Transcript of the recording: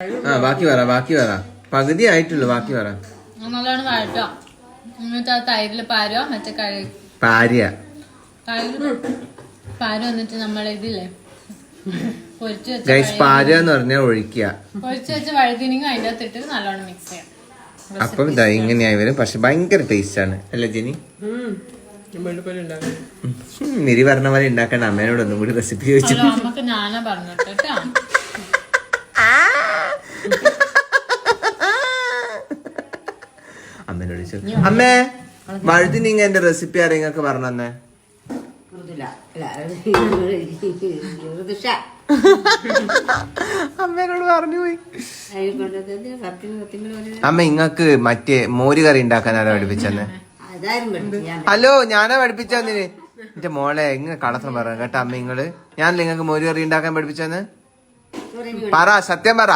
ആ ബാക്കി പറ ബാക്കി പറ. പകുതി ആയിട്ടുള്ളു ബാക്കി പറ. നല്ലോണം വഴട്ടോ എന്നിട്ട് ആ തൈരിൽ പാരോ മറ്റേ കഴി പാര്യ തൈര് പാര വന്നിട്ട് നമ്മൾ ഇതില്ലേ? പൊരിച്ചു വെച്ച ഗൈസ് പാര്യ എന്ന് പറഞ്ഞാൽ ഒഴിക്കുക. പൊരിച്ചു വെച്ച വഴുതിനിങ്ങും അതിന്റെ അകത്ത് നല്ലോണം മിക്സ് ചെയ്യാം. അപ്പം ഇതാ ഇങ്ങനെയായി വരും. പക്ഷെ ഭയങ്കര ടേസ്റ്റ് ആണ്. അല്ലേ ജനി? നിരി പറഞ്ഞ പോലെ ഉണ്ടാക്കാൻ അമ്മേനോട് ഒന്നും കൂടി റെസിപ്പി ചോദിച്ചു ഞാനാ പറഞ്ഞിട്ട് കേട്ടോ. അമ്മേനോട് ചോദിച്ചു അമ്മേ വഴുതിനിങ്ങ എന്റെ റെസിപ്പി ആരെയൊക്കെ പറഞ്ഞേ അമ്മേനോട് പറഞ്ഞു പോയി അതിനെ കൊണ്ടത് സത്യം സത്യങ്ങൾ പറയുന്നത് അമ്മ ഇങ്ങക്ക് മറ്റേ മോര് കറി ഉണ്ടാക്കാൻ ആരാ പഠിപ്പിച്ചെന്നെ? ഞാൻ ഹലോ ഞാനാ പഠിപ്പിച്ചതിന് എന്റെ മോളെ ഇങ്ങനെ കടത്തം പറ കേട്ടോ അമ്മ നിങ്ങൾ ഞാനല്ലേ നിങ്ങൾക്ക് മോര് കറി ഉണ്ടാക്കാൻ പഠിപ്പിച്ചെന്ന്? പറ സത്യം പറ.